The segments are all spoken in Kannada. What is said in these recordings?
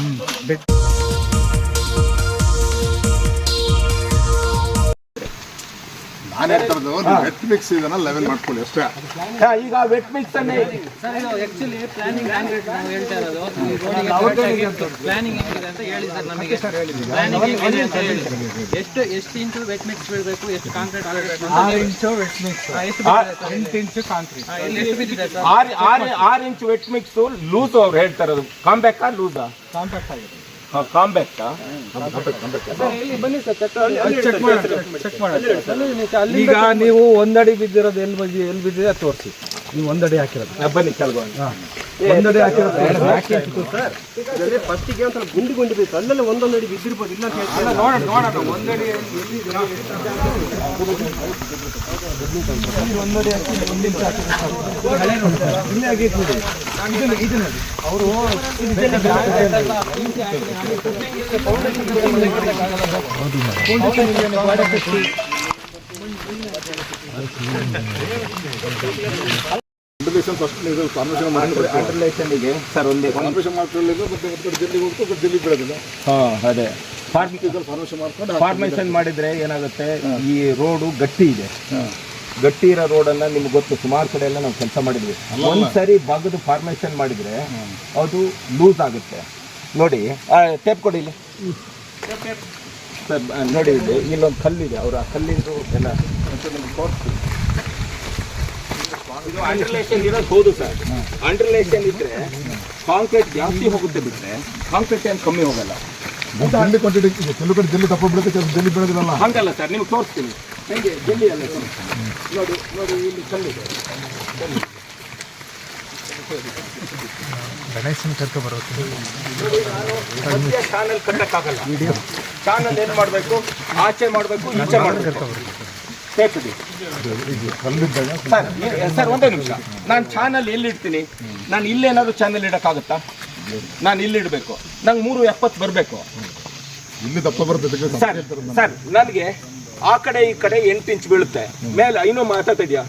嗯对 ನಾನು ಹೇಳ್ತಿರೋದು ವೆಟ್ ಮಿಕ್ಸ್ ಇದನ್ನ ಲೆವೆಲ್ ಮಾಡ್ಕೊಳ್ಳಿ ಅಷ್ಟೇ. ಹಾ, ಈಗ ವೆಟ್ ಮಿಕ್ಸ್ ಅನ್ನೇ ಸರ್ ಇದು ಆಕ್ಚುಲಿ ಪ್ಲಾನಿಂಗ್ ಕಾಂಕ್ರೀಟ್ ನಾವು ಹೇಳ್ತಾ ಇರೋದು. ಪ್ಲಾನಿಂಗ್ ಹೆಂಗಿದೆ ಅಂತ ಹೇಳಿ ಸರ್ ನಮಗೆ. ಪ್ಲಾನಿಂಗ್ ಹೆಂಗಿದೆ ಅಂತ ಹೇಳಿ. ಎಷ್ಟು ಎಷ್ಟು ಇಂಚು ವೆಟ್ ಮಿಕ್ಸ್ ಬೀಳಬೇಕು ಎಷ್ಟು ಕಾಂಕ್ರೀಟ್ ಆಗಬೇಕು ಆರು ಇಂಚು ವೆಟ್ ಮಿಕ್ಸ್ ಎಷ್ಟು ಬಿದ್ದಿದೆ ಸರ್? ಎಂಟು ಇಂಚು ಕಾಂಕ್ರೀಟ್ ಹಾ, ಇಲ್ಲಿ ಎಷ್ಟು ಬಿದ್ದಿದೆ ಸರ್? ಆರು ಆರು ಆರು ಇಂಚ್ ವೆಟ್ ಮಿಕ್ಸ್ ಲೂಸ್ ಅವ್ರು ಹೇಳ್ತಾ ಇರೋದು. ಕಾಂಬ್ಯಾಕಾ ಲೂಸಾ ಕಾಂಪ್ಯಾಕ್ಟ್ ಆಗಿದೆ. ಕಾಂಬ್ಯಾಕ್ಟಾ? ಚೆಕ್ ಮಾಡಿ. ಈಗ ನೀವು ಒಂದಡಿ ಬಿದ್ದಿರೋದು ಎಲ್ಲಿ ಬಿದ್ದಿ ಎಲ್ಲಿ ಬಿದ್ದಿದೆ ತೋರಿಸಿ. ನೀವು ಒಂದಡಿ ಹಾಕಿರೋದು. ಬನ್ನಿ ಕೆಳಗೆ ಒಂದಡಿ ಹಾಕಿರೋದು ಫಸ್ಟಿಗೆ ಒಂಥರ ಗುಂಡಿ ಗುಂಡಿ ಬಿತ್ತು ಅಲ್ಲೆಲ್ಲ ಒಂದೊಂದು ಅಡಿ ಬಿದ್ದಿರ್ಬೋದು. ಇಲ್ಲ ಅಂತ ನೋಡೋಣ ನೋಡೋಣ. ಒಂದಡಿ ಒಂದಡಿ ಹಾಕಿ ನೋಡಿ ಸರ್. ಇಲ್ಲೇ ಆಗೈತೆ ನೋಡಿ ಇದನ್ನ ಇದನ್ನ ನೋಡಿ. ಅವರು ಕಾಂಪಿಟೇಷನ್ ಫಸ್ಟ್ ಇದು ಕಾನ್ವರ್ಸೇಷನ್ ಮಾಡಿ ಅಂಡರ್ಲೇಷನ್ಗೆ ಸರ್ ಒಂದೇ ಫಾರ್ಮೇಷನ್ ಮಾಡ್ಕೊಳ್ಳಿಲ್ಲ ಮತ್ತೆ ಮತ್ತೆ ಜಲ್ಲಿ ಹೋಗ್ತು ಮತ್ತೆ ಜಲ್ಲಿ ಬಿಡೋದಿಲ್ಲ. ಹಾ ಅದೇ. ಫಾರ್ಮಿಕಲ್ ಫಾರ್ಮೇಷನ್ ಮಾಡ್ಕೊಂಡು ಫಾರ್ಮೇಶನ್ ಮಾಡಿದ್ರೆ ಏನಾಗುತ್ತೆ? ಈ ರೋಡು ಗಟ್ಟಿ ಇದೆ. ಗಟ್ಟಿ ಇರೋ ರೋಡನ್ನ ನಿಮ್ಗೆ ಗೊತ್ತು ಸುಮಾರು ಕಡೆ ಎಲ್ಲ ನಾವು ಕೆಲಸ ಮಾಡಿದ್ವಿ. ಒಂದ್ಸರಿ ಬಗದು ಫಾರ್ಮೇಶನ್ ಮಾಡಿದ್ರೆ ಅದು ಲೂಸ್ ಆಗುತ್ತೆ. ನೋಡಿ ಟೇಪ್ ಕೊಡಿ ಇಲ್ಲಿ. ಸರ್ ಆ, ನೋಡಿ ಇಲ್ಲಿ ಇಲ್ಲೊಂದು ಕಲ್ಲಿದೆ ಅವರ ಕಲ್ಲಿಂದು ಎಲ್ಲ. ತೋರಿಸ್ತೀವಿ ಇದು ಅಂಡರ್ಲೇಷನ್ ಇರೋದು ಹೌದು ಸರ್. ಅಂಡರ್ಲೇಷನ್ ಇದ್ರೆ ಕಾಂಕ್ರೀಟ್ ಜಾಸ್ತಿ ಹೋಗುತ್ತೆ ಬಿಟ್ರೆ ಕಾಂಕ್ರೀಟ್ ಏನು ಕಮ್ಮಿ ಹೋಗಲ್ಲ. ಜಲ್ಲಿ ಕ್ವಾಂಟಿಟಿ ಕೆಲವು ಕಡೆ ಜಲ್ಲಿ ದಪ್ಪ ಬೀಳುತ್ತೆ ಕೆಲವು ಜಲ್ಲಿ ಬೀಳೋದಿಲ್ಲ ಹಂಗಲ್ಲ ಸರ್ ನಿಮ್ಗೆ ತೋರಿಸ್ತೀನಿ. ಹೆಂಗೆ? ಜಲ್ಲಿ ಅಲ್ಲ ಸರ್. ನೋಡಿ ನೋಡಿ ಇಲ್ಲಿ ಕಲ್ಲಿದೆ ಗಣೇಶನ್ ಕರ್ಕೊ ಬರೋದು ಮಧ್ಯ ಚಾನಲ್ ಕಟ್ಟಕ್ಕಾಗಲ್ಲ. ಚಾನಲ್ ಏನು ಮಾಡಬೇಕು? ಆಚೆ ಮಾಡಬೇಕು ಈಚೆ ಮಾಡಬೇಕು. ಸರ್ ಸರ್ ಒಂದೇ ನಿಮಿಷ. ನಾನು ಚಾನಲ್ ಎಲ್ಲಿ ಇಡ್ತೀನಿ ನಾನು ಇಲ್ಲೇನಾದ್ರು ಚಾನಲ್ ಇಡೋಕ್ಕಾಗುತ್ತಾ? ನಾನು ಇಲ್ಲಿ ಇಡಬೇಕು. ನಂಗೆ ಮೂರು ಎಪ್ಪತ್ತು ಬರಬೇಕು. ಇಲ್ಲಿ ದಪ್ಪ ಸ್ವಲ್ಪ ಸರ್ ಸರ್ ನನಗೆ ಆ ಕಡೆ ಈ ಕಡೆ ಎಂಟು ಇಂಚ್ ಬೀಳುತ್ತೆ. ಮೇಲೆ ಐನೂ ಮಾತಾಡ್ತಿದ್ಯಾ?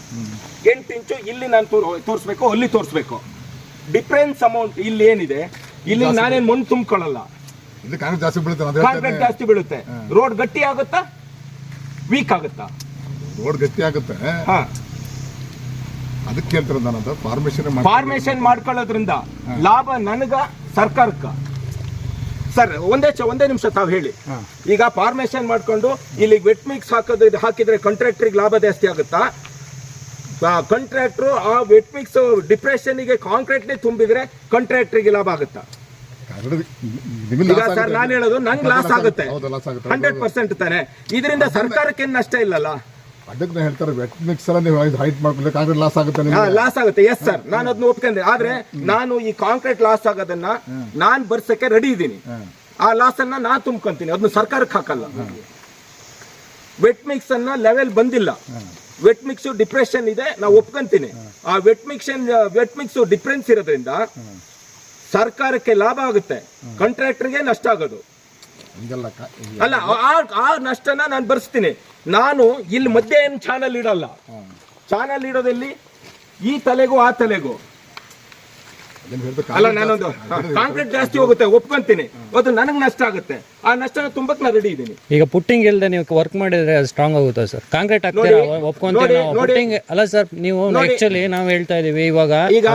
ಎಂಟು ಇಂಚು ಇಲ್ಲಿ ನಾನು ತೋರ್ ತೋರಿಸ್ಬೇಕು ಅಲ್ಲಿ ತೋರಿಸ್ಬೇಕು. ಡಿಫ್ರೆನ್ಸ್ ಅಮೌಂಟ್ ಇಲ್ಲಿ ಏನಿದೆ? ಇಲ್ಲಿ ನಾನೇನು ಮಣ್ಣು ತುಂಬಿಕೊಳ್ಳಲ್ಲ. ಕಾಂಕ್ರೀಟ್ ಜಾಸ್ತಿ ಬೀಳುತ್ತೆ ರೋಡ್ ಗಟ್ಟಿ ಆಗುತ್ತಾ? ವೀಕ್ ಆಗುತ್ತಾ? ರೋಡ್ ಗಟ್ಟಿ ಆಗುತ್ತೆ. ಹಾ. ಅದಕ್ಕೆ ನಾನು ಫಾರ್ಮೇಶನ್ ಫಾರ್ಮೇಶನ್ ಮಾಡ್ಕೊಳ್ಳೋದ್ರಿಂದ. ಲಾಭ ನನಗ ಸರ್ಕಾರಕ್ಕ. ಸರ್ ಒಂದೇ ಚ ಒಂದೇ ನಿಮಿಷ ತಾವು ಹೇಳಿ. ಈಗ ಫಾರ್ಮೇಶನ್ ಮಾಡ್ಕೊಂಡು ಇಲ್ಲಿ ವೆಟ್ ಮಿಕ್ಸ್ ಹಾಕೋದು ಇದು ಹಾಕಿದ್ರೆ ಕಾಂಟ್ರಾಕ್ಟ್ರಿಗೆ ಲಾಭ ಜಾಸ್ತಿ ಆಗುತ್ತಾ? ಕಾಂಟ್ರಾಕ್ಟ್ರು ಆ ವೆಟ್ ಮಿಕ್ಸ್ ಡಿಪ್ರೆಷನ್ಗೆ ಕಾಂಕ್ರೀಟ್ನೇ ತುಂಬಿದ್ರೆ ಕಾಂಟ್ರಾಕ್ಟ್ರಿಗೆ ಲಾಭ ಆಗುತ್ತಾ? ಈಗ ಸರ್ ನಾನು ಹೇಳೋದು ನಂಗೆ ಲಾಸ್ ಆಗುತ್ತೆ. ಹೌದು ಲಾಸ್ ಆಗುತ್ತೆ. ಹಂಡ್ರೆಡ್ ಪರ್ಸೆಂಟ್ ತಾನೆ. ಇದರಿಂದ ಸರ್ಕಾರಕ್ಕೆ ನಷ್ಟ ಇಲ್ಲಲ್ಲ? ಅದಕ್ಕೆ ನಾನು ಹೇಳ್ತಾರೆ ವೆಟ್ ಮಿಕ್ಸ್ ಎಲ್ಲ ನೀವು ಹೈಟ್ ಮಾಡ್ಕೊಂಡ್ರೆ ಲಾಸ್ ಆಗುತ್ತೆ ನಿಮ್ಗೆ. ಲಾಸ್ ಆಗುತ್ತೆ. ಎಸ್ ಸರ್ ನಾನು ಅದನ್ನ ಒಪ್ಕೊಂಡೆ. ಆದ್ರೆ ನಾನು ಈ ಕಾಂಕ್ರೀಟ್ ಲಾಸ್ ಆಗೋದನ್ನ ನಾನ್ ಬರ್ಸಕ್ಕೆ ರೆಡಿ ಇದ್ದೀನಿ. ಆ ಲಾಸ್ ಅನ್ನ ನಾನು ತುಂಬ್ಕೊಂತೀನಿ. ಅದನ್ನ ಸರ್ಕಾರಕ್ಕೆ ಹಾಕಲ್ಲ. ವೆಟ್ ಮಿಕ್ಸ್ ಅನ್ನ ಲೆವೆಲ್ ಬಂದಿಲ್ಲ. ವೆಟ್ ಮಿಕ್ಸ್ ಡಿಪ್ರೆಷನ್ ಇದೆ ನಾವು ಒಪ್ಕೊಂತೀನಿ. ಆ wet mix wet mix difference ಇರೋದ್ರಿಂದ ಸರ್ಕಾರಕ್ಕೆ ಲಾಭ ಆಗುತ್ತೆ. ಕಾಂಟ್ರಾಕ್ಟರ್ಗೆ ನಷ್ಟ ಆಗೋದು. ಅಲ್ಲ ಆ- ಆ ನಷ್ಟನ ನಾನು ಬರ್ಸ್ತೀನಿ. ನಾನು ಇಲ್ಲಿ ಮಧ್ಯೆ ಏನು ಚಾನಲ್ ಇಡಲ್ಲ ಚಾನಲ್ ಇಡೋದಲ್ಲಿ ಈ ತಲೆಗೂ ಆ ತಲೆಗೂ. ಅಲ್ಲ ನಾನೊಂದು ಕಾಂಕ್ರೀಟ್ ಜಾಸ್ತಿ ಹೋಗುತ್ತೆ ಒಪ್ಕೊಂತೀನಿ. ಅದು ನನಗೆ ನಷ್ಟ ಆಗುತ್ತೆ. ಆ ನಷ್ಟನ ತುಂಬಕ್ ನಾನು ರೆಡಿ ಇದ್ದೀನಿ. ಈಗ ಪುಟ್ಟಿಂಗ್ ಇಲ್ಲದೆ ನೀವು ವರ್ಕ್ ಮಾಡಿದ್ರೆ ಅದು ಸ್ಟ್ರಾಂಗ್ ಆಗುತ್ತೆ ಸರ್ ಕಾಂಕ್ರೀಟ್ ಆಗ್ತೀರಾ ಹಾಕ್ತೀರಾ ಒಪ್ಕೊಂತೀವಿ ನಾವು? ಪುಟ್ಟಿಂಗ್ ಅಲ್ಲ ಸರ್ ನೀವು. ಆಕ್ಚುಲಿ ನಾವು ಹೇಳ್ತಾ ಇದೀವಿ ಇವಾಗ ಈಗ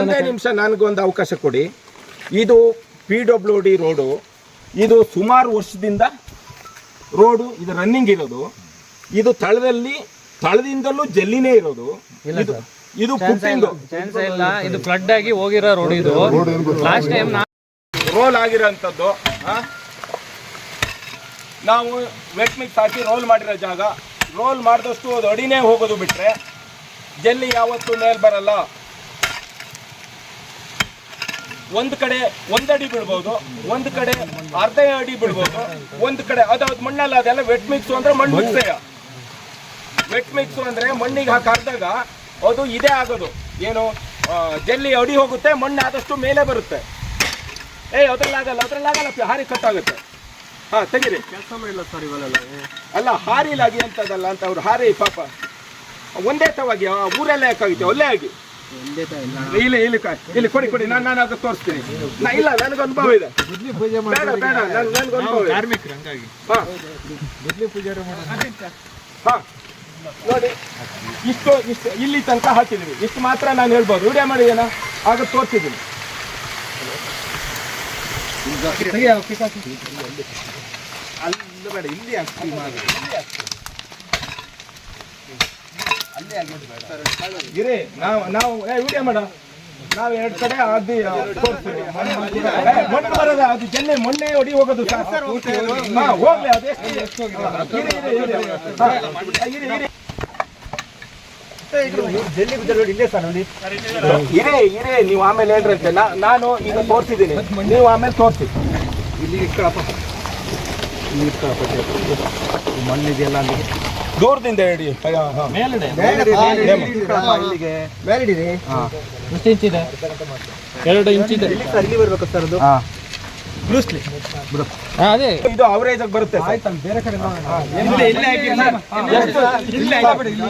ಒಂದೇ ನಿಮಿಷ ನನಗೊಂದು ಅವಕಾಶ ಕೊಡಿ. ಇದು ಪಿ ಡಬ್ಲ್ಯೂ ಡಿ ರೋಡು ಇದು ಸುಮಾರು ವರ್ಷದಿಂದ ರೋಡು ಇದು ರನ್ನಿಂಗ್ ಇರೋದು. ಇದು ತಳದಲ್ಲಿ ತಳದಿಂದಲೂ ಜಲ್ಲಿನೇ ಇರೋದು. ಇದು ಇದು ಪುಟ್ಟಿಂಗ್ ಚಾನ್ಸ್ ಇಲ್ಲ ಇದು ಫ್ಲಡ್ ಆಗಿ ಹೋಗಿರೋ ರೋಡ್ ಇದು. ಲಾಸ್ಟ್ ಟೈಮ್ ರೋಲ್ ಆಗಿರೋಂಥದ್ದು ಆ? ನಾವು ವೆಟ್ ಮಿಕ್ಸ್ ಹಾಕಿ ರೋಲ್ ಮಾಡಿರೋ ಜಾಗ. ರೋಲ್ ಮಾಡಿದಷ್ಟು ಅದು ಅಡಿನೇ ಹೋಗೋದು ಬಿಟ್ರೆ ಜಲ್ಲಿ ಯಾವತ್ತೂ ಮೇಲ್ ಬರಲ್ಲ. ಒಂದು ಕಡೆ ಒಂದಡಿ ಬಿಡ್ಬೋದು ಒಂದು ಕಡೆ ಅರ್ಧ ಅಡಿ ಬಿಡ್ಬೋದು ಒಂದು ಕಡೆ ಅದಾದ ಅದು ಮಣ್ಣಲ್ಲ, ಅದೆಲ್ಲ ವೆಟ್ ಮಿಕ್ಸ್ ಅಂದ್ರೆ ಮಣ್ಣು ಮಿಕ್ಸೆಯ ವೆಟ್ ಮಿಕ್ಸ್ ಅಂದ್ರೆ ಮಣ್ಣಿಗೆ ಹಾಕಿ ಹಾಕಿದಾಗ ಅದು ಇದೇ ಆಗೋದು. ಏನು ಜಲ್ಲಿ ಅಡಿ ಹೋಗುತ್ತೆ, ಮಣ್ಣು ಆದಷ್ಟು ಮೇಲೆ ಬರುತ್ತೆ. ಏ ಅದ್ರಲ್ಲಾಗಲ್ಲ ಅದ್ರಲ್ಲಾಗಲ್ಲ ಹಾರಿ ಕಟ್ಟಾಗುತ್ತೆ. ಹಾ, ತೆಗೀರಿ. ಕೆಲಸ ಮಾಡಿಲ್ಲ ಸರ್ ಅಲ್ಲ ಹಾರಿಲಾಗಿ ಅಂತದಲ್ಲ ಅಂತ ಅವ್ರು ಹಾರಿ ಪಾಪ. ಒಂದೇ ತವಾಗಿ ಊರೆಲ್ಲ ಯಾಕಾಗಿತ್ತು ಅಲ್ಲೇ ಆಗಿ ಇಲ್ಲಿ ಇಲ್ಲಿ ಇಲ್ಲಿ ಕೊಡಿ ಕೊಡಿ ನಾನು ನಾನು ಅದಕ್ಕೆ ತೋರಿಸ್ತೀನಿ. ನಾ- ಇಲ್ಲ ನನಗೆ ಅನುಭವ ಇದೆ. ಬೇಡ ಬೇಡ ನನ್- ನನಗೆ ಅನುಭವ ಇದೆ. ಹಾ. ಹಾ. ನೋಡಿ ಇಷ್ಟು ಇಷ್ಟು ಇಲ್ಲಿ ತನಕ ಹಾಕಿದೀವಿ. ಇಷ್ಟು ಮಾತ್ರ ನಾನು ಹೇಳ್ಬೋದು. ವಿಡಿಯೋ ಮಾಡಿ ಏನ? ಆಗ ತೋರಿಸಿದ್ದೀನಿ ಅಲ್ಲಿ ಬೇಡ ಇಲ್ಲಿ ಹಾಕಿ ಮಾಡಿ. ಗಿರಿ ನಾವು ನಾವು ಏ ವಿಡಿಯೋ ಮಾಡ. ನಾವು ಎರಡು ಕಡೆ ಅದು ತೋರಿಸ್ತೀವಿ. ಮಣ್ಣು ಬರೋದ ಅದು ಜಲ್ಲೆ ಮೊನ್ನೆ ಹೊಡಿ ಹೋಗೋದು ಹೋಗ್ಲಿ ಅದೆಷ್ಟು ಇರಿ, ಇರಿ, ನೀವು ಆಮೇಲೆ ಹೇಳ್ರಂತೆ ನಾನು ಈಗ ತೋರಿಸಿದ್ದೀನಿ. ನೀವು ಆಮೇಲೆ ತೋರಿಸಿ. ಮಣ್ಣಿದೆಯಲ್ಲ ಅಲ್ಲಿಗೆ ದೂರದಿಂದ ಹೇಳಿ ಎಷ್ಟು ಇಂಚ್ ಇದೆ? ಎರಡು ಇಂಚ್ ಇದೆ. ಅಲ್ಲಿ ಬರ್ಬೇಕು ಸರ್ ಅದು. ಇದು ಅವರೇಜ್ ಆಗಿ ಬರುತ್ತೆ ಸರ್. ಆಯ್ತು ಬೇರೆ ಕಡೆ ನೋಡೋಣ ಇಲ್ಲಿ ಇಲ್ಲಿ ಎಷ್ಟು- ಇಲ್ಲ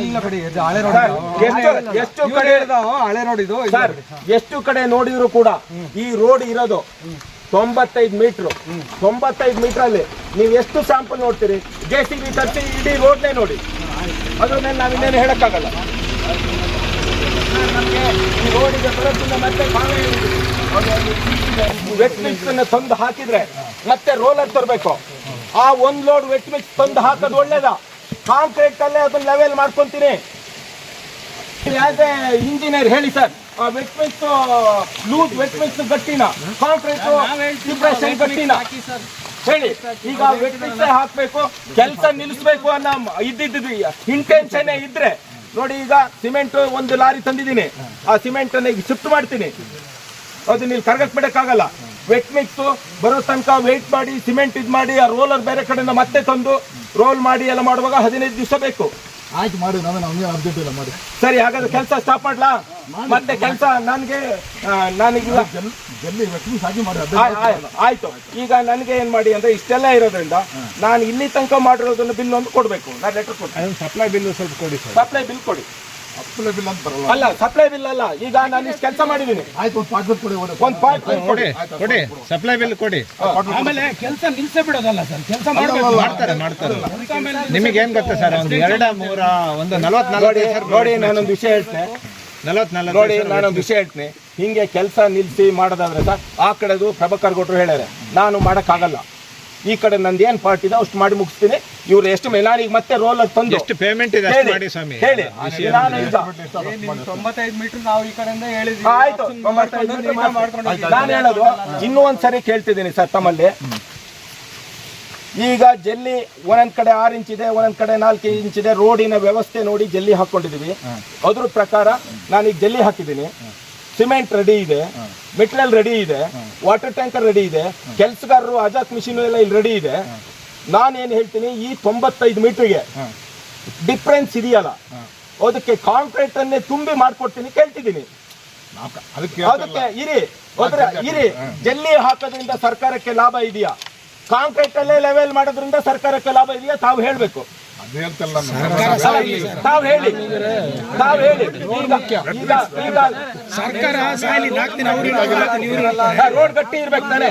ಇಲ್ಲ ಹಳೆ ರೋಡ್ ಎಷ್ಟು ಎಷ್ಟು ಕಡೆ ಹಳೆ ರೋಡ್ ಇದು. ಎಷ್ಟು ಕಡೆ ನೋಡಿದ್ರು ಕೂಡ ಈ ರೋಡ್ ಇರೋದು ತೊಂಬತ್ತೈದು ಮೀಟ್ರು. ತೊಂಬತ್ತೈದು ಮೀಟರ್ ಅಲ್ಲಿ ನೀವು ಎಷ್ಟು ಸ್ಯಾಂಪಲ್ ನೋಡ್ತೀರಿ? ಜೆ ಸಿ ಬಿ ತರ್ಸಿ ಇಡೀ ರೋಡ್ನೇ ನೋಡಿ. ಅದ್ರ ಮೇಲೆ ನಾವು ಇನ್ನೇನು ಹೇಳಕ್ಕಾಗಲ್ಲ. ನಮಗೆ ರೋಡಿಗೆ ಮತ್ತೆ ವೆಟ್ ಮಿಕ್ಸ್ ಅನ್ನ ತಂದು ಹಾಕಿದ್ರೆ ಮತ್ತೆ ರೋಲರ್ ತರಬೇಕು. ಆ ಒಂದ್ ಲೋಡ್ ವೆಟ್ ಮಿಕ್ಸ್ ತಂದು ಹಾಕೋದು ಒಳ್ಳೇದ. ಕಾಂಕ್ರೀಟ್ ಅಲ್ಲೇ ಅದನ್ನ ಲೆವೆಲ್ ಮಾಡ್ಕೊಂತೀನಿ. ಎ ಇಂಜಿನಿಯರ್ ಹೇಳಿ sir. Wet mix loose wet mix ಗಟ್ಟಿನ concrete depression ಗಟ್ಟಿನ. ಹೇಳಿ ಈಗ ವೆಟ್ ಮಿಕ್ಸ್ ಹಾಕ್ಬೇಕು ಕೆಲಸ ನಿಲ್ಲಿಸ್ಬೇಕು ಅನ್ನೋ ಇದ್ದಿದ್ದು ಇಂಟೆನ್ಷನ್ ಇದ್ರೆ. ನೋಡಿ ಈಗ ಸಿಮೆಂಟ್ ಒಂದು ಲಾರಿ ತಂದಿದ್ದೀನಿ. ಆ ಸಿಮೆಂಟ್ ಅನ್ನ ಈಗ ಶಿಫ್ಟ್ ಮಾಡ್ತೀನಿ. ಅದು ನೀವು ಕರಗಕ್ಕೆ ಬಿಡಕ್ಕಾಗಲ್ಲ ವೆಟ್ ಮಿಕ್ಸ್ ಬರೋ ತನಕ ವೆಯ್ಟ್ ಮಾಡಿ ಸಿಮೆಂಟ್ ಇದು ಮಾಡಿ ಆ ರೋಲರ್ ಬೇರೆ ಕಡೆಯಿಂದ ಮತ್ತೆ ತಂದು ರೋಲ್ ಮಾಡಿ ಎಲ್ಲ ಮಾಡುವಾಗ ಹದಿನೈದು ದಿವಸ ಬೇಕು. ಆಯ್ತು ಮಾಡಿ ನಾವೇ ನಮ್ಗೆ ಅರ್ಜೆಂಟ್ ಇಲ್ಲ ಮಾಡಿ. ಸರಿ ಹಾಗಾದ್ರೆ ಕೆಲಸ ಸ್ಟಾಪ್ ಮಾಡ್ಲಾ? ಮತ್ತೆ ಕೆಲಸ ನನಗೆ ಆಯ್- ಆಯ್ತು. ಈಗ ನನಗೆ ಏನ್ ಮಾಡಿ ಅಂದ್ರೆ ಇಷ್ಟೆಲ್ಲ ಇರೋದ್ರಿಂದ ನಾನು ಇಲ್ಲಿ ತನಕ ಮಾಡಿರೋದನ್ನ ಬಿಲ್ ಒಂದು ಕೊಡ್ಬೇಕು. ನಾನು ಲೆಟರ್ ಕೊಡ್ತೀನಿ. ಸಪ್ಲೈ ಬಿಲ್ ಸ್ವಲ್ಪ ಕೊಡಿ ಸರ್. ಸಪ್ಲೈ ಬಿಲ್ ಕೊಡಿ. ಸಪ್ಲೈ ಬಿಲ್ ಅಂತ ಬರಲ್ಲ. ಅಲ್ಲ ಸಪ್ಲೈ ಬಿಲ್ ಅಲ್ಲ. ಈಗ ನಾನು ಇಷ್ಟು ಕೆಲಸ ಮಾಡಿದ್ದೀನಿ. ಆಯ್ತು ಒಂದು ಕೊಡಿ ಒಂದು ಕೊಡಿ. ಕೊಡಿ ಸಪ್ಲೈ ಬಿಲ್ ಕೊಡಿ. ಆಮೇಲೆ ಕೆಲಸ ನಿಲ್ಸೇ ಬಿಡೋದಲ್ಲ ಸರ್. ಕೆಲಸ ಮಾಡ್ತಾರೆ ಮಾಡ್ತಾರೆ. ನಿಮಗೆ ಏನ್ ಗೊತ್ತಾ ಸರ್? ಒಂದು ಎರಡ ಮೂರ ಒಂದು ನಲವತ್ ನೋಡಿ ನೋಡಿ ನಾನೊಂದು ವಿಷಯ ಹೇಳ್ತೇನೆ ನೋಡಿ ನಾನು ವಿಷಯ ಹೇಳ್ತೀನಿ. ಹಿಂಗೆ ಕೆಲಸ ನಿಲ್ಲಿಸಿ ಮಾಡೋದಾದ್ರೆ ಸರ್ ಆ ಕಡೆದು ಪ್ರಭಾಕರ್ ಗೌಡ್ರು ಹೇಳ್ಯಾರೆ ನಾನು ಮಾಡೋಕ್ಕಾಗಲ್ಲ. ಈ ಕಡೆ ನಂದು ಏನು ಪಾರ್ಟ್ ಇದೆ ಅಷ್ಟು ಮಾಡಿ ಮುಗಿಸ್ತೀನಿ. ಇವ್ರು ಎಷ್ಟು ಮೇಲೆ ನಾನು ಈಗ ಮತ್ತೆ ರೋಲ್ ತಂದು ಎಷ್ಟು ಪೇಮೆಂಟ್ ಇದೆ ಮಾಡಿ ಸ್ವಾಮಿ. ಹೇಳಿ. ನಾನು ಈಗ ತೊಂಬತ್ತೈದು ಮೀಟರ್ ನಾವು ಈ ಕಡೆಯಿಂದ ಹೇಳಿದ್ವಿ. ಆಯ್ತು ತೊಂಬತ್ತೈದು ಮೀಟರ್ ಮಾಡ್ಕೊಂಡು ನಾನು ಹೇಳೋದು ಇನ್ನೂ ಒಂದ್ಸರಿ ಕೇಳ್ತಿದ್ದೀನಿ ಸರ್ ತಮ್ಮಲ್ಲಿ. ಈಗ ಜಲ್ಲಿ ಒಂದೊಂದ್ ಕಡೆ ಆರು ಇಂಚ್ ಇದೆ ಒಂದೊಂದ್ ಕಡೆ ನಾಲ್ಕು ಇಂಚ್ ಇದೆ. ರೋಡಿನ ವ್ಯವಸ್ಥೆ ನೋಡಿ ಜಲ್ಲಿ ಹಾಕೊಂಡಿದೀವಿ ಅದ್ರ ಪ್ರಕಾರ ನಾನೀಗ ಜಲ್ಲಿ ಹಾಕಿದ್ದೀನಿ. ಸಿಮೆಂಟ್ ರೆಡಿ ಇದೆ. ಮೆಟೀರಿಯಲ್ ರೆಡಿ ಇದೆ. ವಾಟರ್ ಟ್ಯಾಂಕರ್ ರೆಡಿ ಇದೆ. ಕೆಲಸಗಾರರು ಅಜಾತ್ ಮಿಷಿನ್ ಎಲ್ಲ ಇಲ್ಲಿ ರೆಡಿ ಇದೆ. ನಾನೇನು ಹೇಳ್ತೀನಿ ಈ ತೊಂಬತ್ತೈದು ಮೀಟ್ರಿಗೆ ಡಿಫ್ರೆನ್ಸ್ ಇದೆಯಲ್ಲ? ಅದಕ್ಕೆ ಕಾಂಕ್ರೀಟ್ ಅನ್ನೇ ತುಂಬಿ ಮಾಡ್ಕೊಡ್ತೀನಿ ಕೇಳ್ತಿದ್ದೀನಿ. ಅದಕ್ಕೆ ಇರಿ ಇರಿ. ಜಲ್ಲಿ ಹಾಕೋದ್ರಿಂದ ಸರ್ಕಾರಕ್ಕೆ ಲಾಭ ಇದೆಯಾ? ಕಾಂಕ್ರೀಟ್ ಅಲ್ಲೇ ಲೆವೆಲ್ ಮಾಡೋದ್ರಿಂದ ಸರ್ಕಾರಕ್ಕೆ ಲಾಭ ಇದೆಯಾ? ತಾವು ಹೇಳ್ಬೇಕು. ತಾವು ಹೇಳಿ. ತಾವು ಹೇಳಿ. ಈಗ ಈಗ ಈಗ ಸರ್ಕಾರ ರೋಡ್ ಗಟ್ಟಿ ಇರ್ಬೇಕು ತಾನೆ.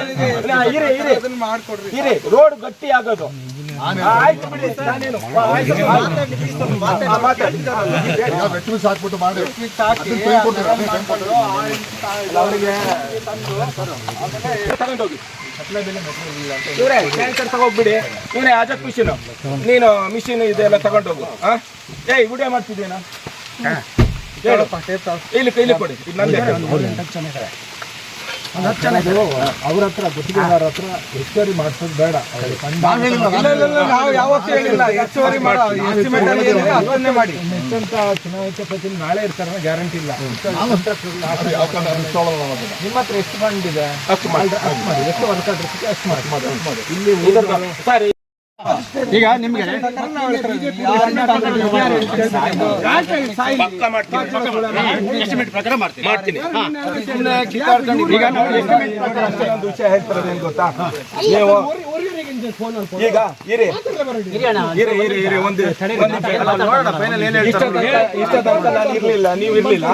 ಇರಿ ಇರಿ. ಇರಿ ರೋಡ್ ಗಟ್ಟಿ ಆಗೋದು. ಆಯ್ತು ಬಿಡಿ. ನಾನೇನು ಆಯ್ತು. ಬೆಲೆ? ಅವರಿಗೆ ತಗೊಂಡೋಗಿ ಇವ್ರೆ ಟ್ಯಾಂಕರ್ ತಗೋಗ್ಬಿಡಿ ಇವನೇ ಆಜಾದ್ ಮಿಷಿನ್ ನೀನು ಮಿಷಿನ್ ಇದೆಲ್ಲ ತಗೊಂಡೋಗು. ಆ? ಏಯ್ ವಿಡಿಯೋ ಮಾಡ್ತಿದ್ದೀನ ಹೇಳು. ಇಲ್ಲಿ ಇಲ್ಲಿ ಕೊಡಿ. ಇದು ನಂದೇ. ಅವ್ರ ಹತ್ರ ಗುತ್ತಿಗೆದಾರ ಹತ್ರ ಹೆಚ್ಚುವರಿ ಮಾಡಿಸೋದು ಬೇಡ. ನಾವ್ ಯಾವತ್ತೂ ಹೇಳಿಲ್ಲ. ಹೆಚ್ಚುವರಿ ಮಾಡೋ ಅದನ್ನೇ ಚುನಾಯಿತ ನಾಳೆ ಇರ್ತಾರೆ ಗ್ಯಾರಂಟಿ ಇಲ್ಲ. ನಿಮ್ಮ ಹತ್ರ ಎಷ್ಟು ಫಂಡ್ ಇದೆ? ಎಷ್ಟು ವರ್ಕೌಟ್ ಅಷ್ಟು ಮಾಡಿ. ಇಲ್ಲಿ ಸರಿ. ಈಗ ನಿಮ್ಗೆ ಮಾಡ್ತೀನಿ ಮಾಡ್ತೀನಿ. ಈಗ ನಾವು estimate ಪ್ರಕಾರ ಅಷ್ಟೇ. ಒಂದು ವಿಷಯ ಹೇಳ್ತಿರೋದು ಏನ್ ಗೊತ್ತಾ? ನೀವು ಈಗ ಇರಿ ಇರಿ ಇರಿ ಇರಿ ಒಂದು ನೋಡೋಣ ಫೈನಲ್ ಏನ್ ಹೇಳ್ತಾರೆ ನಾನು ಇರ್ಲಿಲ್ಲ ನೀವು ಇರ್ಲಿಲ್ಲ.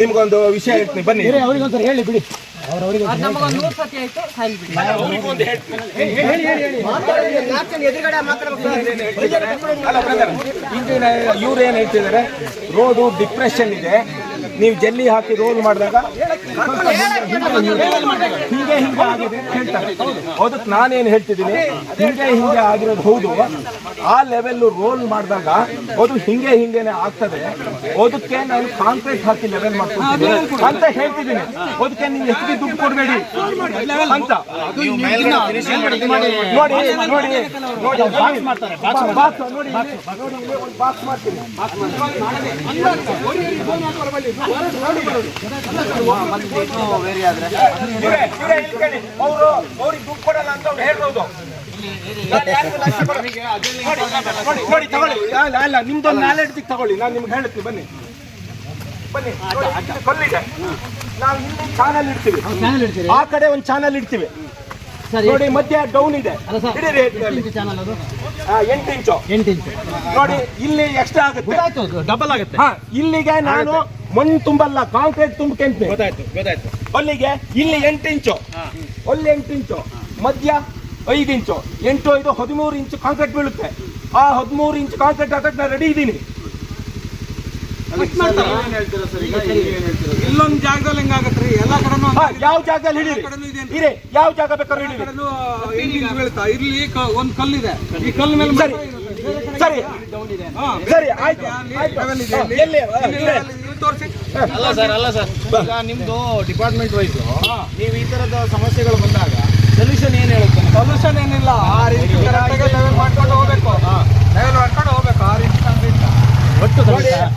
ನಿಮ್ಗೊಂದು ವಿಷಯ ಹೇಳ್ತೀನಿ ಬನ್ನಿ. ಹೇಳಿ ಬಿಡಿ. ಅಲ್ಲ ಬ್ರದರ್ ಇಂಜಿನ ಇವ್ರು ಏನ್ ಹೇಳ್ತಿದ್ದಾರೆ ರೋಡು ಡಿಪ್ರೆಷನ್ ಇದೆ ನೀವು ಜಲ್ಲಿ ಹಾಕಿ ರೋಲ್ ಮಾಡಿದಾಗ ಹಿಂಗೆ ಹಿಂಗೆ ಆಗಿದೆ ಹೇಳ್ತಾರೆ. ಅದಕ್ಕೆ ನಾನೇನು ಹೇಳ್ತಿದ್ದೀನಿ? ಹಿಂಗೆ ಹಿಂಗೆ ಆಗಿರೋದು ಹೌದು. ಆ ಲೆವೆಲ್ ರೋಲ್ ಮಾಡಿದಾಗ ಅದು ಹಿಂಗೆ ಹಿಂಗೆನೆ ಆಗ್ತದೆ. ಅದಕ್ಕೆ ನಾನು ಕಾಂಕ್ರೀಟ್ ಹಾಕಿ ಲೆವೆಲ್ ಮಾಡ್ಕೊಳ್ತೀನಿ. ಅಂತ ಹೇಳ್ತಿದ್ದೀನಿ. ಅದಕ್ಕೆ ನೀವು ಎಷ್ಟು ದುಡ್ಡು ಕೊಡಬೇಡಿ. ಅಂತ. ನೋಡಿ ನೋಡಿ ನೋಡಿ. ಬಾಕ್ಸ್ ಮಾಡ್ತೀನಿ. ಅವ್ರು ಅವ್ರಿಗೆ ದುಡ್ಡು ಕೊಡಲ್ಲ ಅಂತ ಅವ್ರು ಹೇಳ್ಬೋದು. ನೋಡಿ, ತಗೊಳ್ಳಿ ಅಲ್ಲ ನಿಮ್ದೊಂದು ನಾಲೆಡ್ಜ್ ತಗೊಳ್ಳಿ ನಾನು ನಿಮ್ಗೆ ಹೇಳ್ತೀನಿ ಬನ್ನಿ ಬನ್ನಿ ಕೊಲ್ಲಿದೆ ನಾವು ಇಲ್ಲಿ ಚಾನಲ್ ಇಡ್ತೀವಿ ಆ ಕಡೆ ಒಂದು ಚಾನಲ್ ಇಡ್ತೀವಿ ನೋಡಿ ಮಧ್ಯ ಡೌನ್ ಇದೆ. ಎಂಟು ಇಂಚು. ಎಂಟು ಇಂಚು. ನೋಡಿ ಇಲ್ಲಿ ಎಕ್ಸ್ಟ್ರಾ ಆಗುತ್ತೆ. ಡಬಲ್ ಆಗುತ್ತೆ. ಇಲ್ಲಿಗೆ ನಾನು ಮಣ್ಣು ತುಂಬಲ್ಲ ಕಾಂಕ್ರೀಟ್ ಗೊತ್ತಾಯ್ತು ಅಲ್ಲಿಗೆ ಇಲ್ಲಿ ಎಂಟು ಇಂಚು. ಅಲ್ಲಿ ಎಂಟು ಇಂಚು ಮಧ್ಯ ಐದು ಇಂಚು ಎಂಟು ಐದು ಹದಿಮೂರು ಇಂಚು ಕಾಂಕ್ರೀಟ್ ಬೀಳುತ್ತೆ. ಆ ಹದಿಮೂರು ಇಂಚು ಕಾಂಕ್ರೀಟ್ ಹಾಕಕ್ಕೆ ನಾನು ರೆಡಿ ಇದ್ದೀನಿ. ಇಲ್ಲೊಂದು ಜಾಗದಲ್ಲಿ ಹೆಂಗಾಗತ್ರಿ ಎಲ್ಲ ಕಡೆನೂ ಯಾವ ಜಾಗದಲ್ಲಿ ಹಿಡೀರಿ? ಇರಿ ಯಾವ ಜಾಗ ಬೇಕಾದ್ರೆ ಹಿಡೀರಿ. ಬೀಳ್ತಾ ಇಲ್ಲಿ ಒಂದು ಕಲ್ಲಿದೆ. ಈ ಕಲ್ಲು ಮೇಲೆ ಸರಿ ಸರಿ. ಸರಿ ಆಯ್ತು. ಎಲ್ಲಿ? ತೋರಿಸಿ. ಅಲ್ಲ ಸರ್ ಅಲ್ಲ ಸರ್. ಈಗ ನಿಮ್ದು ಡಿಪಾರ್ಟ್ಮೆಂಟ್ ವೈಸ್ ನೀವು ಈ ತರದ ಸಮಸ್ಯೆಗಳು ಬಂದಾಗ ಸೊಲ್ಯೂಷನ್ ಏನ್ ಹೇಳುತ್ತೆ? ಸೊಲ್ಯೂಷನ್ ಏನಿಲ್ಲ. ಆ ರೀತಿ ಕರೆಕ್ಟಾಗಿ ಲೆವೆಲ್ ಮಾಡ್ಕೊಂಡು ಹೋಗ್ಬೇಕು. ಲೆವೆಲ್ ಮಾಡ್ಕೊಂಡು ಹೋಗ್ಬೇಕು ಆರು ಇಂಚ್ ಕಾಂಕ್ರೀಟ್ ನೋಡಿ, ಆರು ಇಂಚು ಇದೆ, ಒಂದು ವಿಷಯ ಹೇಳ್ತೇನೆ.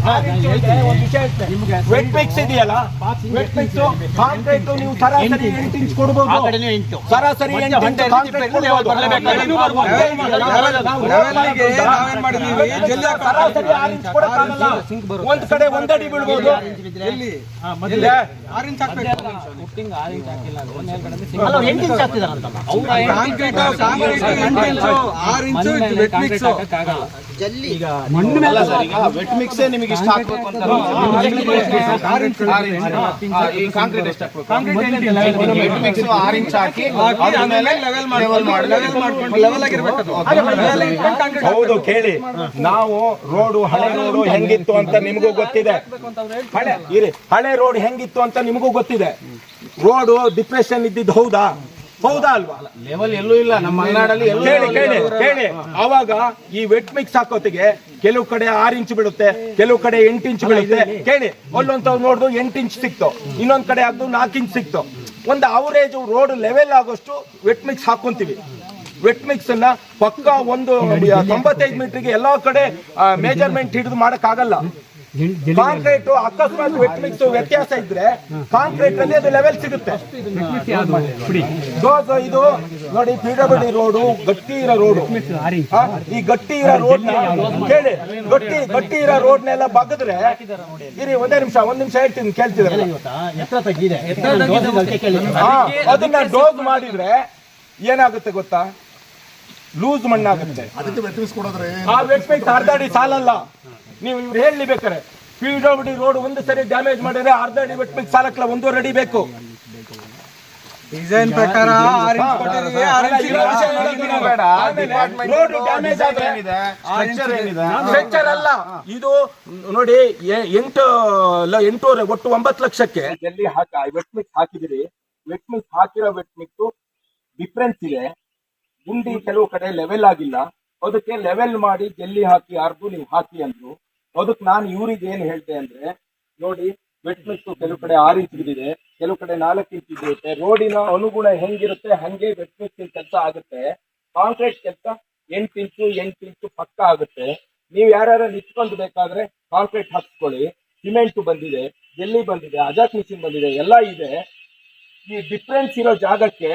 ವೆಟ್ ಮಿಕ್ಸ್ ಇದೆಯಲ್ಲ? ವೆಟ್ ಮಿಕ್ಸ್ ಕಾಂಕ್ರೀಟ್ ನೀವು ಸರಾಸರಿ ಎಂಟು. ಇಂಚ್ ಕೊಡ್ಬೋದು. ಸರಾಸರಿ ಎಂಟು ಇಂಚ್ ಕಾಂಕ್ರೀಟ್ ಕೊಡ್ಬೋದು. ನಾವು ಲೆವೆಲ್ಗೆ ನಾವೇನ್ ಮಾಡಿದೀವಿ? ಜಲ್ಲಿ ಹಾಕೋ- ಸರಾಸರಿ ಆರು ಇಂಚ್ ಕೊಡಕ್ಕಾಗಲ್ಲ. ಒಂದ್ ಕಡೆ ಒಂದಡಿ ಬೀಳ್ಬೋದು. ಎಲ್ಲಿ ಇಲ್ಲೇ. ಆರು ಇಂಚ್ ಹಾಕ್ಬೇಕು ಕಾಂಕ್ರೀಟ್ ಕಾಂಕ್ರೀಟ್ ಎಂಟು ಇಂಚು ಆರು ಇಂಚು ವೆಟ್ ಮಿಕ್ಸ್ ಅಲ್ಲ ಸರ್ ಈಗ ವೆಟ್ ಮಿಕ್ಸೇ ನಿಮಗೆ ಇಷ್ಟ ಹಾಕ್ಬೇಕು ಅಂತ ಆರು ಇಂಚ್. ಆ, ಈ ಕಾಂಕ್ರೀಟ್ ಎಷ್ಟು ಹಾಕ್ಬೇಕು ವೆಟ್ ಮಿಕ್ಸ್ ಆರು ಇಂಚ್ ಹಾಕಿ ಅದ್ರ ಮೇಲೆ ಲೆವೆಲ್ ಮಾಡಿ ಲೆವೆಲ್ ಮಾಡ್ಕೊಂಡು ಲೆವೆಲ್ ಆಗಿರ್ಬೇಕು ಅದು ಲೆವೆಲ್ ಇಟ್ಕೊಂಡು ಕಾಂಕ್ರೀಟ್ ಹೌದು ಕೇಳಿ. ನಾವು ರೋಡು ಹಳೆ ರೋಡು ಹೆಂಗಿತ್ತು ಅಂತ ನಿಮಗೂ ಗೊತ್ತಿದೆ. ಹಳೆ ಇರಿ ಹಳೆ ರೋಡ್ ಹೆಂಗಿತ್ತು ಅಂತ ನಿಮಗೂ ಗೊತ್ತಿದೆ. ರೋಡು ಡಿಪ್ರೆಷನ್ ಇದ್ದಿದ್ದು ಹೌದಾ? ಹೌದಾ ಅಲ್ವಾ? ಲೆವೆಲ್ ಎಲ್ಲೂ ಇಲ್ಲ. ನಮ್ಮ ಮಲೆನಾಡಲ್ಲಿ ಕೇಳಿ ಕೇಳಿ ಕೇಳಿ. ಅವಾಗ ಈ ವೆಟ್ ಮಿಕ್ಸ್ ಹಾಕೋತಿಗೆ ಕೆಲವು ಕಡೆ ಆರ್ ಇಂಚ್ ಬಿಡುತ್ತೆ ಕೆಲವು ಕಡೆ ಎಂಟ್ ಇಂಚ್ ಬೀಳುತ್ತೆ. ಕೇಳಿ ಅಲ್ಲೊಂದ್ ನೋಡಿದ್ರು ಎಂಟ್ ಇಂಚ್ ಸಿಕ್ತು. ಇನ್ನೊಂದ್ ಕಡೆ ಆಗ್ದು ನಾಲ್ಕು ಇಂಚ್ ಸಿಕ್ತು. ಒಂದು ಅವರೇಜ್ ರೋಡ್ ಲೆವೆಲ್ ಆಗೋಷ್ಟು ವೆಟ್ ಮಿಕ್ಸ್ ಹಾಕೊಂತೀವಿ. ವೆಟ್ ಮಿಕ್ಸ್ ಅನ್ನ ಪಕ್ಕ ಒಂದು ತೊಂಬತ್ತೈದು ಮೀಟರ್ಗೆ ಎಲ್ಲಾ ಕಡೆ ಮೇಜರ್ಮೆಂಟ್ ಹಿಡಿದು ಮಾಡಕ್ ಆಗಲ್ಲ ಕಾಂಕ್ರೀಟ್ ಅಕಸ್ಮಾತ್ ವೆಟ್ ಮಿಕ್ಸ್ ವ್ಯತ್ಯಾಸ ಇದ್ರೆ ಕಾಂಕ್ರೀಟ್ ಅಲ್ಲಿ ಅದು ಲೆವೆಲ್ ಸಿಗುತ್ತೆ. ಇದು ನೋಡಿ ಪಿಡಬ್ಲ್ಯೂ ರೋಡು ಗಟ್ಟಿ ಇರೋ ರೋಡು ಈ ಗಟ್ಟಿ ಇರೋ ರೋಡ್ ಕೇಳಿ. ಗಟ್ಟಿ ಗಟ್ಟಿ ಇರೋ ರೋಡ್ನೆಲ್ಲ ಬಗದ್ರೆ ಇರಿ ಒಂದೇ ನಿಮಿಷ ಒಂದ್ ನಿಮಿಷ ಹೇಳ್ತೀನಿ ಕೇಳ್ತಿದ್ರೆ ಅದನ್ನ ಡೋಸ್ ಮಾಡಿದ್ರೆ ಏನಾಗುತ್ತೆ ಗೊತ್ತಾ? ಲೂಸ್ ಮಣ್ಣಾಗುತ್ತೆ. ಆ ವೆಟ್ ಮಿಕ್ಸ್ ಅರ್ಧ ಅಡಿ ಸಾಲಲ್ಲ. ನೀವು ಇವ್ರು ಹೇಳಿ ಬೇಕಾರೆ ಪಿ ಡಬ್ಲ್ಯೂ ರೋಡ್ ಒಂದು ಸರಿ ಡ್ಯಾಮೇಜ್ ಮಾಡಿದ್ರೆ ಅರ್ಧ ಅಡಿ ಮಿಕ್ಸ್ ಸಾಲಕ್ಕಲ್ಲ ಒಂದೂವರೆ ಅಡಿ ಬೇಕು ಡಿಸೈನ್ ಪ್ರಕಾರ. ರೋಡ್ ಡ್ಯಾಮೇಜ್ ಸ್ಟ್ರಕ್ಚರ್ ಅಲ್ಲ ಇದು ನೋಡಿ ಎಂಟು ಎಂಟೂವರೆ ಒಟ್ಟು ಒಂಬತ್ತು ಲಕ್ಷಕ್ಕೆ ಎಲ್ಲಿ ಹಾಕಿ ವೆಟ್ ಮಿಕ್ಸ್ ಹಾಕಿದಿರಿ ವೆಟ್ ಮಿಕ್ಸ್ ಹಾಕಿರೋ ವೆಟ್ ಮಿಕ್ಸ್ ಡಿಫ್ರೆನ್ಸ್ ಇದೆ ಗುಂಡಿ ಕೆಲವು ಕಡೆ ಲೆವೆಲ್ ಆಗಿಲ್ಲ ಅದಕ್ಕೆ ಲೆವೆಲ್ ಮಾಡಿ ಜಲ್ಲಿ ಹಾಕಿ ಅರ್ದು ನೀವು ಹಾಕಿ ಅಂದ್ರು ಅದಕ್ಕೆ ನಾನು ಇವ್ರಿಗೆ ಏನು ಹೇಳಿದೆ ಅಂದ್ರೆ, ನೋಡಿ ಮಿಕ್ಸ್ ಕೆಲವು ಕಡೆ ಆರು ಇಂಚ್ ಬಿದ್ದಿದೆ, ಕೆಲವು ಕಡೆ ನಾಲ್ಕು ಇಂಚ್ ಬಿದ್ದಿರುತ್ತೆ, ರೋಡಿನ ಅನುಗುಣ ಹೆಂಗಿರುತ್ತೆ, ಹಂಗೆ ಮಿಕ್ಸ್ ಕೆಲಸ ಆಗುತ್ತೆ, ಕಾಂಕ್ರೀಟ್ ಕೆಲಸ ಎಂಟು ಇಂಚು ಎಂಟು ಇಂಚು ಪಕ್ಕ ಆಗುತ್ತೆ. ನೀವು ಯಾರು ನಿಂತ್ಕೊಂಡು ಬೇಕಾದ್ರೆ ಕಾಂಕ್ರೀಟ್ ಹಾಕ್ಸ್ಕೊಳ್ಳಿ, ಸಿಮೆಂಟ್ ಬಂದಿದೆ, ಎಲ್ಲಿ ಬಂದಿದೆ ಅಜಾತ್ ಮಿಷಿನ್ ಬಂದಿದೆ, ಎಲ್ಲ ಇದೆ. ಈ ಡಿಫ್ರೆನ್ಸ್ ಇರೋ ಜಾಗಕ್ಕೆ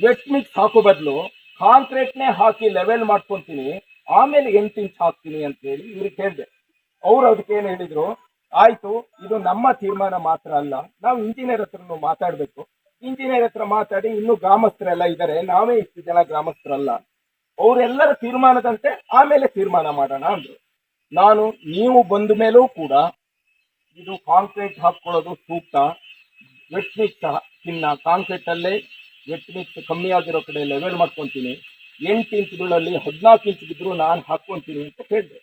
ವೆಟ್ ಮಿಕ್ಸ್ ಹಾಕೋ ಬದಲು ಕಾಂಕ್ರೀಟ್ನೇ ಹಾಕಿ ಲೆವೆಲ್ ಮಾಡ್ಕೊಂತೀನಿ. ಆಮೇಲೆ ಎಂಟು ಇಂಚ್ ಹಾಕ್ತೀನಿ ಅಂತ ಹೇಳಿ ಇವ್ರಿಗೆ ಹೇಳಿದೆ. ಅವ್ರು ಅದಕ್ಕೆ ಏನು ಹೇಳಿದ್ರು? ಆಯ್ತು, ಇದು ನಮ್ಮ ತೀರ್ಮಾನ ಮಾತ್ರ ಅಲ್ಲ, ನಾವು ಇಂಜಿನಿಯರ್ ಹತ್ರನು ಮಾತಾಡ್ಬೇಕು. ಇಂಜಿನಿಯರ್ ಹತ್ರ ಮಾತಾಡಿ ಇನ್ನು ಗ್ರಾಮಸ್ಥರೆಲ್ಲ ಇದ್ದಾರೆ ನಾವೇ ಇಷ್ಟು ಜನ ಗ್ರಾಮಸ್ಥರಲ್ಲ. ಅವರೆಲ್ಲರ ತೀರ್ಮಾನದಂತೆ ಆಮೇಲೆ ತೀರ್ಮಾನ ಮಾಡೋಣ ಅಂದ್ರು. ನಾನು, ನೀವು ಬಂದ ಮೇಲೂ ಕೂಡ ಇದು ಕಾಂಕ್ರೀಟ್ ಹಾಕೊಳ್ಳೋದು ಸೂಕ್ತ. ವೆಟ್ ಮಿಕ್ಸ್ ತಿನ್ನ ಕಾಂಕ್ರೀಟ್ ಅಲ್ಲೇ ವೆಟ್ ಮಿಕ್ಸ್ ಕಮ್ಮಿ ಆಗಿರೋ ಕಡೆ ಲೆವೆಲ್ ಮಾಡ್ಕೊಂತೀನಿ. ಎಂಟು ಇಂಚುಗಳಲ್ಲಿ ಹದಿನಾಲ್ಕು ಇಂಚ್ ಬಿದ್ರು ನಾನು ಹಾಕ್ಕೊಂತೀನಿ ಅಂತ ಹೇಳಿದೆ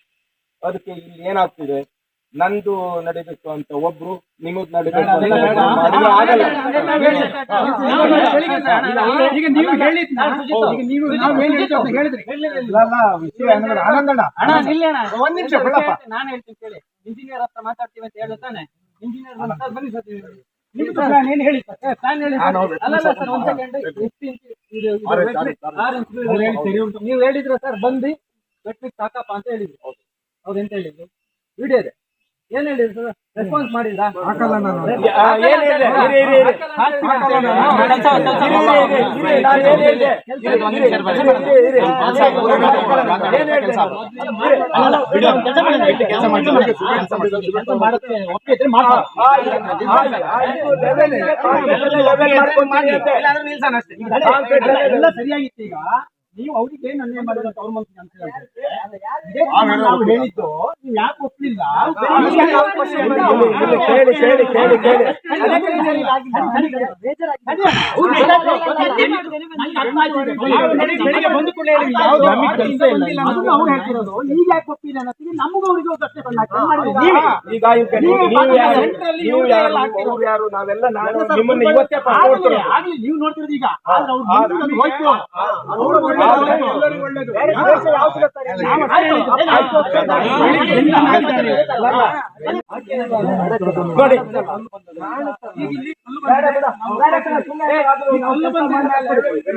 ಅದಕ್ಕೆ ಇಲ್ಲಿ ಏನಾಗ್ತಿದೆ ನಂದು ನಡಿಬೇಕು ಅಂತ ಒಬ್ರು ನಿಮಗ್ ನಡಿಬೇಕು ನೀವು ನೀವು ನಾವು ಅಣ್ಣ ಒಂದ್ ನಿಮಿಷ ನಾನು ಹೇಳ್ತೀನಿ ಕೇಳಿ ಇಂಜಿನಿಯರ್ ಹತ್ರ ಮಾತಾಡ್ತೀವಿ ಅಂತ ಹೇಳಿ ತಾನೆ ಇಂಜಿನಿಯರ್ ಬನ್ನಿ ಸರ್ ಪ್ಲಾನ್ ಏನು ಸರ್ ಹೇಳಿ ಅಲ್ಲ ಸರ್ ಒಂದ್ ಸೆಕೆಂಡ್ ಎಷ್ಟು ಇಂಚ್ ನೀವು ಹೇಳಿದ್ರ ಸರ್ ಬಂದು ವೆಟ್ ಸಾಕಪ್ಪ ಅಂತ ಹೇಳಿದ್ರು. ಅವ್ರು ಎಂತ ಹೇಳಿದ್ರು? ವಿಡಿಯೋ ಇದೆ. ಏನ್ ಹೇಳಿದ್ರು ಸರ್ ರೆಸ್ಪಾನ್ಸ್ ಮಾಡಿಲ್ಲ ಹಾಕಲ್ಲ ನಾನು. ಎಲ್ಲ ಸರಿಯಾಗಿತ್ತು ಈಗ ನೀವು ಅವ್ರಿಗೆ ಏನ್ ಅನ್ಯಾಯ ಮಾಡಿದ್ರೆ ಅವ್ರ ಮನ್ಸಿಗೆ ಅಂತ ನಾವು ಹೇಳಿದ್ದು ನೀವು ಯಾಕೆ ಒಪ್ಲಿಲ್ಲ? ಅವ್ರು ಹೇಳ್ತಿರೋದು. ಈಗ ಯಾಕೆ ಒಪ್ಪಿಲ್ಲ ಅನ್ನೋದು? ನಮಗೂ ಅವ್ರಿಗೆ ಯಾರು? ನೀವು ಯಾರು? ಅವ್ರು ಯಾರು? ನಾವೆಲ್ಲ ನಾನು ನಿಮ್ಮನ್ನ ಇವತ್ತೇ ಪಡ್ಕೊಳ್ತೀನಿ ಆಗ್ಲಿ ನೀವು ನೋಡ್ತಿರೋದು ಈಗ. ಆದ್ರೆ ಅವ್ರು ಹೋಯ್ತು.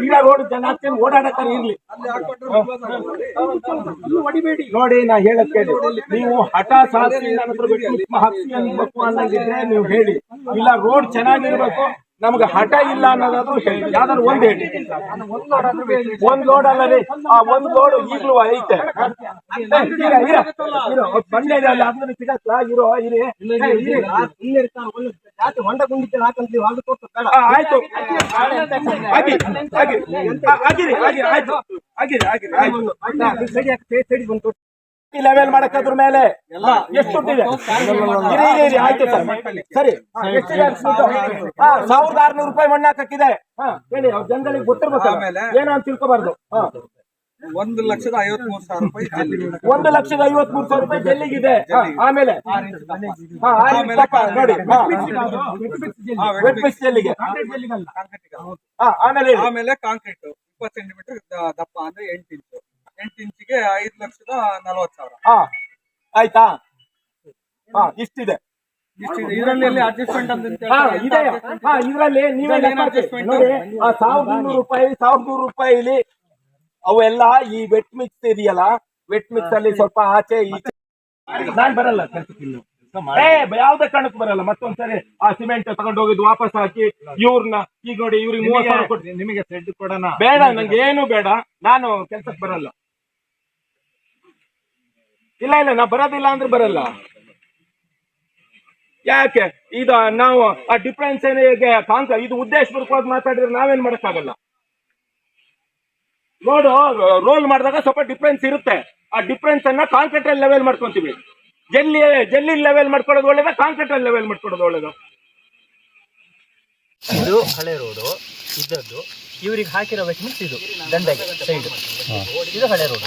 ಈಗ ರೋಡ್ ಜನ ಓಡಾಡಕ್ಕಾರ ಇರ್ಲಿ. ಹೊಡಿಬೇಡಿ. ನೋಡಿ ನಾ ಹೇಳಕ್ಕೆ ಕೇಳಿ. ನೀವು ಹಠ ಸಾಧಿಸಿ ನನ್ನ ಹತ್ರ ಬಿಟ್ಟು ಹಾಕ್ಸಿ ಅನ್ಬೇಕು ಅನ್ನೋದಿದ್ರೆ ನೀವು ಹೇಳಿ. ಇಲ್ಲ ರೋಡ್ ಚೆನ್ನಾಗಿರ್ಬೇಕು. ನಮ್ಗೆ ಹಠ ಇಲ್ಲ ಅನ್ನೋದಾದ್ರೂ ಯಾವ್ದಾದ್ರು ಒಂದ್ ಹೇಳಿ ಒಂದ್ ಲೋಡ್ ಅಲ್ಲ ರೀ. ಆ ಒಂದ್ ಲೋಡ್ ಈಗ್ಲೂ ಐತೆ. ಬಂದೆ ಇರ, ಇರ, ಇರು, ಬಂದೇ ಇರೋ ಹೊಂಡ ಗುಂಡಿಕೆ ಹಾಕಂತೀವಿ ಅದು ಕೊಟ್ಟು ಆಯ್ತು ಆಗಿರಿ ಆಗಿರಿ ಆಗಿ ಆಯ್ತು. ಆಗಿರಿ ಆಗಿರಿ ಆಯ್ತು. ಲೆವೆಲ್ ಮಾಡಕ್ ಅದ್ರ ಮೇಲೆ. ಎಷ್ಟು ದುಡ್ಡಿದೆ ಆಯ್ತು ಸರ್ ಸರಿ. ಸಾವಿರದ ಆರ್ನೂರು ರೂಪಾಯಿ ಮಣ್ಣು ಹಾಕಿದೆ ಹೇಳಿ ಜನಗಳಿಗೆ ಗೊತ್ತಿರ್ಬೇಕಲ್ಲ. ಏನೋ ಅಂತ ತಿಳ್ಕೊಬಾರ್ದು. ಒಂದು ಲಕ್ಷದ ಐವತ್ ಮೂರು ಸಾವಿರ ರೂಪಾಯಿ. ಒಂದು ಲಕ್ಷದ ಐವತ್ ಮೂರು ಸಾವಿರ ರೂಪಾಯಿ ಜಲ್ಲಿಗಿದೆ. ಆಮೇಲೆ? ನೋಡಿ. ಜಲ್ಲಿಗೆ ಆಮೇಲೆ ಆಮೇಲೆ ಕಾಂಕ್ರೀಟ್. ಇಪ್ಪತ್ತು ಸೆಂಟಿಮೀಟರ್ ದಪ್ಪ ಅಂದ್ರೆ ಎಂಟು ಇಂಚು. ಎಂಟು ಇಂಚಿಗೆ ಐದು ಲಕ್ಷದ ನಲವತ್ತು ಸಾವಿರ. ಹಾ ಆಯ್ತಾ? ಹಾ ಇಷ್ಟಿದೆ ಇಷ್ಟಿದೆ ಇದರಲ್ಲಿ ಅಡ್ಜಸ್ಟ್ಮೆಂಟ್ ಅಂತ ಹಾ ಇದೆ? ಹಾ ಇದ್ರಲ್ಲಿ ನೀವೇ ಲೆಕ್ಕ ಹಾಕಿ. ನೋಡಿ ಆ ಸಾವಿರದ ಇನ್ನೂರು ರೂಪಾಯಿ ಸಾವಿರದ ನೂರು ರೂಪಾಯಿಲಿ ಅವೆಲ್ಲ ಈ ವೆಟ್ ಮಿಕ್ಸ್ ಇದೆಯಲ್ಲ? ವೆಟ್ ಮಿಕ್ಸ್ ಅಲ್ಲಿ ಸ್ವಲ್ಪ ಆಚೆ ಈಚೆ ನಾನ್ ಬರಲ್ಲ ಕೆಲ್ಸಕ್ಕೆ ಇನ್ನು. ಏ ಯಾವ್ದೇ ಕಾರಣಕ್ಕೂ ಬರಲ್ಲ. ಮತ್ತೊಂದ್ಸರಿ ಆ ಸಿಮೆಂಟ್ ತಗೊಂಡು ಹೋಗಿದ್ದು ವಾಪಸ್ ಹಾಕಿ ಇವ್ರನ್ನ ಈಗ ನೋಡಿ ಇವ್ರಿಗೆ ಮೂವತ್ತು ಸಾವಿರ ಕೊಟ್ಟು ನಿಮಗೆ ಸೆಡ್ ಕೊಡೋಣ. ಬೇಡ ನಂಗೆ ಏನು ಬೇಡ. ನಾನು ಕೆಲ್ಸಕ್ಕೆ ಬರಲ್ಲ. ಇಲ್ಲ ಇಲ್ಲ ನಾ ಬರೋದಿಲ್ಲ ಅಂದ್ರೆ ಬರಲ್ಲ. ಯಾಕೆ? ಇದು ನಾವು ಆ ಡಿಫ್ರೆನ್ಸ್ ಏನಿಗೆ ಕಾಂಕ ಇದು ಉದ್ದೇಶ ಪೂರ್ವಕವಾಗಿ ಮಾತಾಡಿದ್ರೆ ನಾವೇನ್ ಮಾಡಕ್ಕಾಗಲ್ಲ. ನೋಡು ರೋಲ್ ಮಾಡಿದಾಗ ಸ್ವಲ್ಪ ಡಿಫ್ರೆನ್ಸ್ ಇರುತ್ತೆ. ಆ ಡಿಫ್ರೆನ್ಸ್ ಅನ್ನ ಕಾಂಕ್ರೀಟ್ ಅಲ್ಲಿ ಲೆವೆಲ್ ಮಾಡ್ಕೊಂತೀವಿ. ಜಲ್ಲಿ ಜಲ್ಲಿ ಲೆವೆಲ್ ಮಾಡ್ಕೊಳ್ಳೋದು ಒಳ್ಳೇದ ಕಾಂಕ್ರೀಟ್ ಅಲ್ಲಿ ಲೆವೆಲ್ ಮಾಡ್ಕೊಳ್ಳೋದು ಒಳ್ಳೇದು? ಇದು ಹಳೆ ರೋಡು ಇದ್ದದ್ದು. ಇವ್ರಿಗೆ ಹಾಕಿರೋ ವ್ಯಕ್ತಿ ಇದು ದಂಡೆಗೆ ಸೈಡ್ ಇದು ಹಳೆ ರೋಡು